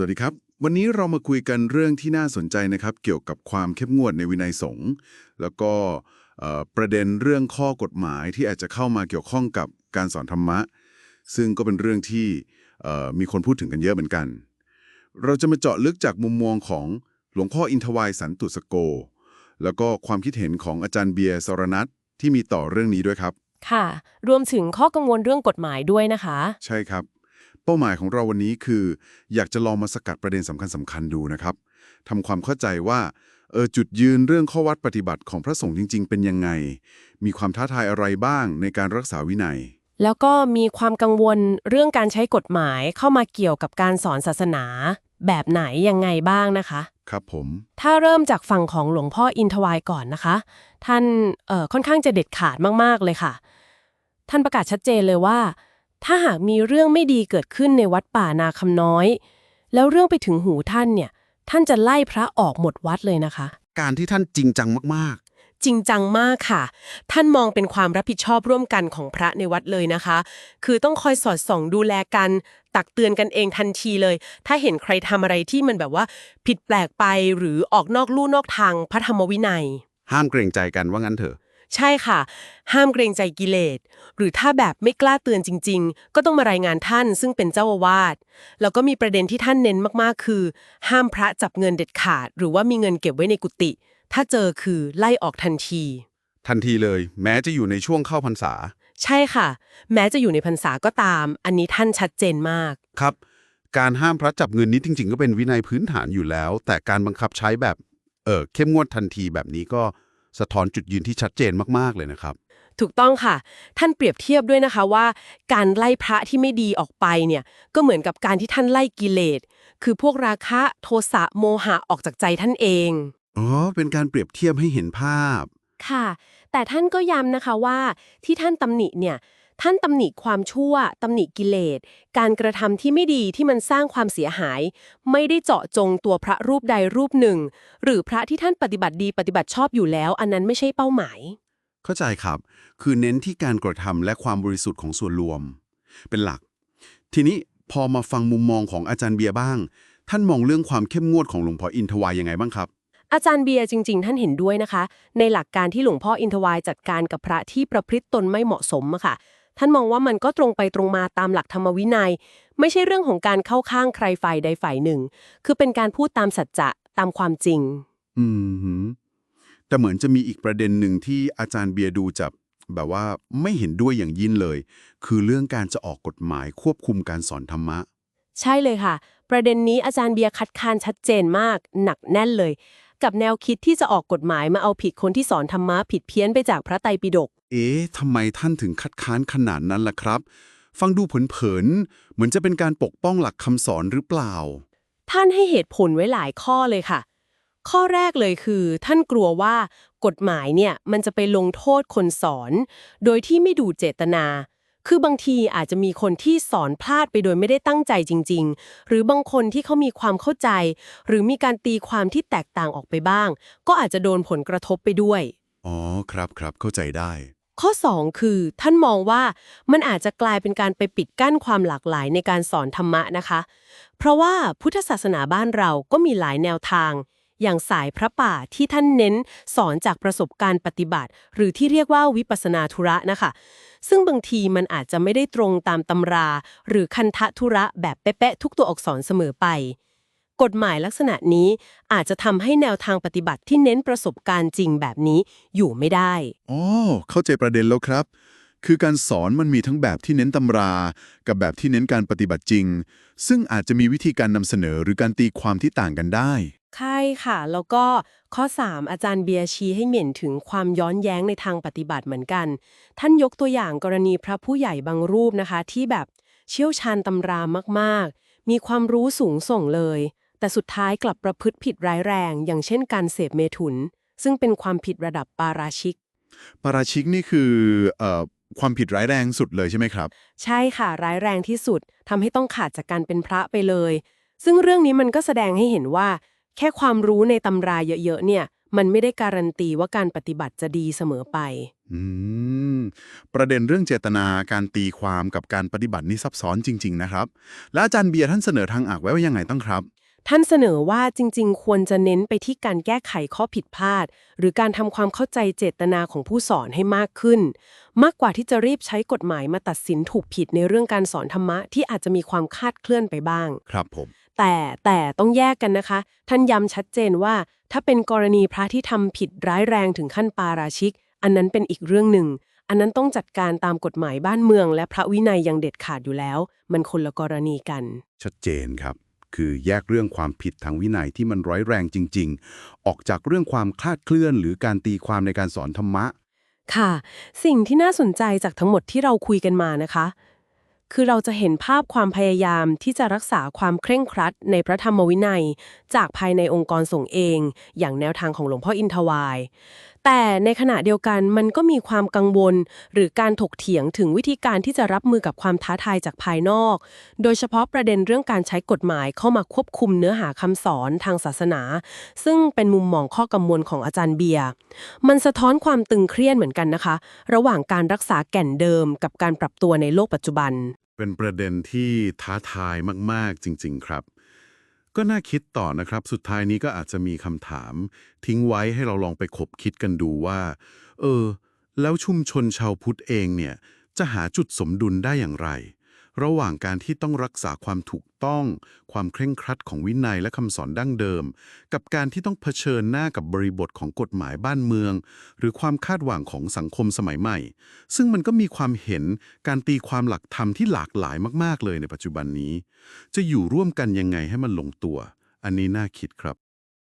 วัสดีครับ วันนี้เรามาคุยกันเรื่องที่น่าสนใจนะครับ เกี่ยวกับความเข้มงวดในวินัยสงฆ์แล้วก็เอ่อประเด็นเรื่องข้อกฎหมายที่อาจจะเข้ามาเกี่ยวข้องกับการสอนธรรมะ ซึ่งก็เป็นเรื่องที่เอ่อมีคนพูดถึงกันเยอะเหมือนกัน เราจะมาเจาะลึกจากมุมมองของหลวงพ่ออินทวายสันตุสโก แล้วก็ความคิดเห็นของอาจารย์เบียร์สรนัทที่มีต่อเรื่องนี้ด้วยครับ ค่ะ รวมถึงข้อกังวลเรื่องกฎหมายด้วยนะคะ ใช่ครับ เป้าหมายของเราวันนี้คือ อยากจะลองมาสกัดประเด็นสำคัญสำคัญๆดูนะครับทำความเข้าใจว่าเออจุดยืนเรื่องข้อวัดปฏิบัติของพระสงฆ์จริง ๆ เป็นยังไง มีความท้าทายอะไรบ้างในการรักษาวินัย แล้วก็มีความกังวลเรื่องการใช้กฎหมายเข้ามาเกี่ยวกับการสอนศาสนา แบบไหนยังไงบ้างนะคะ ครับผม ถ้าเริ่มจากฝั่งของหลวงพ่ออินทวายก่อนนะคะ ท่านเอ่อค่อนข้างจะเด็ดขาดมากๆเลยค่ะ ท่านประกาศชัดเจนเลยว่า ถ้าหากมีเรื่องไม่ดีเกิดขึ้นในวัดป่านาคำน้อย แล้วเรื่องไปถึงหูท่านเนี่ย ท่านจะไล่พระออกหมดวัดเลยนะคะ การที่ท่านจริงจังมากจริงจังมากค่ะ ท่านมองเป็นความรับผิดชอบร่วมกันของพระในวัดเลยนะคะ คือต้องคอยสอดส่องดูแลกัน ตักเตือนกันเองทันทีเลย ถ้าเห็นใครทำอะไรที่มันแบบว่า ผิดแปลกไปหรือออกนอกลู่นอกทางพระธรรมวินัยๆห้ามเกรงใจกันว่างั้นเถอะ ใช่ค่ะ ห้ามเกรงใจกิเลส หรือถ้าแบบไม่กล้าเตือนจริง ๆ ก็ต้องมารายงานท่านซึ่งเป็นเจ้าอาวาสแล้วก็มีประเด็นที่ท่านเน้นมากๆ คือ ห้ามพระจับเงินเด็ดขาด หรือว่ามีเงินเก็บไว้ในกุฏิถ้าเจอคือไล่ออกทันที ทันทีเลย แม้จะอยู่ในช่วงเข้าพรรษา ใช่ค่ะ แม้จะอยู่ในพรรษาก็ตาม อันนี้ท่านชัดเจนมาก ครับ การห้ามพระจับเงินนี้จริง ๆ ก็เป็นวินัยพื้นฐานอยู่แล้ว แต่การบังคับใช้แบบเออเข้มงวดทันทีแบบนี้ก็ สะท้อนจุดยืนที่ชัดเจนมากๆเลยนะครับ ถูกต้องค่ะ ท่านเปรียบเทียบด้วยนะคะว่า การไล่พระที่ไม่ดีออกไปเนี่ยก็เหมือนกับการที่ท่านไล่กิเลสคือพวกราคะโทสะโมหะออกจากใจท่านเองอ๋อเป็นการเปรียบเทียบให้เห็นภาพค่ะ แต่ท่านก็ย้ำนะคะว่าที่ท่านตำหนิเนี่ย ท่านตำหนิความชั่วตำหนิกิเลส การกระทำที่ไม่ดีที่มันสร้างความเสียหาย ไม่ได้เจาะจงตัวพระรูปใดรูปหนึ่ง หรือพระที่ท่านปฏิบัติดีปฏิบัติชอบอยู่แล้ว อันนั้นไม่ใช่เป้าหมาย เข้าใจครับ คือเน้นที่การกระทำและความบริสุทธิ์ของส่วนรวม เป็นหลัก ทีนี้พอมาฟังมุมมองของอาจารย์เบียร์บ้าง ท่านมองเรื่องความเข้มงวดของหลวงพ่ออินทวายยังไงบ้างครับอาจารย์เบียร์จริง ๆ ท่านเห็นด้วยนะคะ ในหลักการที่หลวงพ่ออินทวายจัดการกับพระที่ประพฤติตนไม่เหมาะสมอะค่ะ ท่านมองว่ามันก็ตรงไปตรงมาตามหลักธรรมวินัย ไม่ใช่เรื่องของการเข้าข้างใครฝ่ายใดฝ่ายหนึ่ง คือเป็นการพูดตามสัจจะตามความจริง อืมหือแต่เหมือนจะมีอีกประเด็นหนึ่งที่อาจารย์เบียร์ดูจะแบบว่าไม่เห็นด้วยอย่างยิ่งเลย คือเรื่องการจะออกกฎหมายควบคุมการสอนธรรมะ ใช่เลยค่ะ ประเด็นนี้อาจารย์เบียร์คัดค้านชัดเจนมาก หนักแน่นเลย กับแนวคิดที่จะออกกฎหมายมาเอาผิดคนที่สอนธรรมะผิดเพี้ยนไปจากพระไตรปิฎก เอ๊ะทำไมท่านถึงคัดค้านขนาดนั้นล่ะครับ ฟังดูเผินๆ เหมือนจะเป็นการปกป้องหลักคำสอนหรือเปล่า ท่านให้เหตุผลไว้หลายข้อเลยค่ะ ข้อแรกเลยคือ ท่านกลัวว่ากฎหมายเนี่ยมันจะไปลงโทษคนสอน โดยที่ไม่ดูเจตนา คือบางทีอาจจะมีคนที่สอนพลาดไปโดยไม่ได้ตั้งใจจริง ๆ หรือบางคนที่เขามีความเข้าใจ หรือมีการตีความที่แตกต่างออกไปบ้าง ก็อาจจะโดนผลกระทบไปด้วย อ๋อครับครับเข้าใจได้ ข้อ 2 คือ ท่านมองว่ามันอาจจะกลายเป็นการไปปิดกั้นความหลากหลายในการสอนธรรมะนะคะ เพราะว่าพุทธศาสนาบ้านเราก็มีหลายแนวทาง อย่างสายพระป่าที่ท่านเน้นสอนจากประสบการณ์ปฏิบัติ หรือที่เรียกว่าวิปัสนาธุระนะคะ ซึ่งบางทีมันอาจจะไม่ได้ตรงตามตำรา หรือคันทะธุระแบบเป๊ะๆทุกตัวอักษรเสมอไป กฎหมายลักษณะนี้อาจจะทำให้แนวทางปฏิบัติที่เน้นประสบการณ์จริงแบบนี้อยู่ไม่ได้ อ๋อ เข้าใจประเด็นแล้วครับ คือการสอนมันมีทั้งแบบที่เน้นตำรา กับแบบที่เน้นการปฏิบัติจริง ซึ่งอาจจะมีวิธีการนำเสนอหรือการตีความที่ต่างกันได้ ใช่ค่ะ แล้วก็ข้อ 3 อาจารย์เบียร์ชี้ให้เหม็นถึงความย้อนแย้งในทางปฏิบัติเหมือนกัน ท่านยกตัวอย่างกรณีพระผู้ใหญ่บางรูปนะคะ ที่แบบเชี่ยวชาญตำรามากๆ มีความรู้สูงส่งเลย แต่สุดท้ายกลับประพฤติผิดร้ายแรง อย่างเช่นการเสพเมถุน ซึ่งเป็นความผิดระดับปาราชิก ปาราชิกนี่คือเอ่อ ความผิดร้ายแรงสุดเลยใช่ไหมครับ ใช่ค่ะร้ายแรงที่สุดทำให้ต้องขาดจากการเป็นพระไปเลย ซึ่งเรื่องนี้มันก็แสดงให้เห็นว่า แค่ความรู้ในตำราเยอะๆเนี่ย มันไม่ได้การันตีว่าการปฏิบัติจะดีเสมอไป อืม ประเด็นเรื่องเจตนาการตีความกับการปฏิบัตินี่ซับซ้อนจริง ๆ นะครับ แล้วอาจารย์เบียร์ท่านเสนอทางออกไว้ว่ายังไงต้องครับ ท่านเสนอว่าจริงๆ ควรจะเน้นไปที่การแก้ไขข้อผิดพลาด หรือการทำความเข้าใจเจตนาของผู้สอนให้มากขึ้น มากกว่าที่จะรีบใช้กฎหมายมาตัดสินถูกผิดในเรื่องการสอนธรรมะที่อาจจะมีความคลาดเคลื่อนไปบ้าง ครับผม แต่แต่ต้องแยกกันนะคะ ท่านย้ำชัดเจนว่า ถ้าเป็นกรณีพระที่ทำผิดร้ายแรงถึงขั้นปาราชิก อันนั้นเป็นอีกเรื่องหนึ่ง อันนั้นต้องจัดการตามกฎหมายบ้านเมือง และพระวินัยยังเด็ดขาดอยู่แล้ว มันคนละกรณีกัน ชัดเจนครับ คือแยกเรื่องความผิดทางวินัยที่มันร้ายแรงจริง ๆ ออกจากเรื่องความคลาดเคลื่อนหรือการตีความในการสอนธรรมะ ค่ะ สิ่งที่น่าสนใจจากทั้งหมดที่เราคุยกันมานะคะ คือเราจะเห็นภาพความพยายามที่จะรักษาความเคร่งครัดในพระธรรมวินัย จากภายในองค์กรส่งเอง อย่างแนวทางของหลวงพ่ออินทวาย แต่ในขณะเดียวกันมันก็มีความกังวล หรือการถกเถียงถึงวิธีการที่จะรับมือกับความท้าทายจากภายนอก โดยเฉพาะประเด็นเรื่องการใช้กฎหมายเข้ามาควบคุมเนื้อหาคำสอนทางศาสนา ซึ่งเป็นมุมมองข้อกังวลของอาจารย์เบียร์มันสะท้อนความตึงเครียดเหมือนกันนะคะ ระหว่างการรักษาแก่นเดิม กับการปรับตัวในโลกปัจจุบัน เป็นประเด็นที่ท้าทายมาก ๆ จริง ๆ ครับ ก็น่าคิดต่อนะครับ สุดท้ายนี้ก็อาจจะมีคำถาม ทิ้งไว้ให้เราลองไปขบคิดกันดูว่า เออ แล้วชุมชนชาวพุทธเองเนี่ย จะหาจุดสมดุลได้อย่างไร ระหว่างการที่ต้องรักษาความถูกต้อง ความเคร่งครัดของวินัยและคำสอนดั้งเดิม กับการที่ต้องเผชิญหน้ากับบริบทของกฎหมายบ้านเมือง หรือความคาดหวังของสังคมสมัยใหม่ ซึ่งมันก็มีความเห็นการตีความหลักธรรมที่หลากหลายมาก ๆ เลยในปัจจุบันนี้ จะอยู่ร่วมกันยังไงให้มันลงตัว อันนี้น่าคิดครับ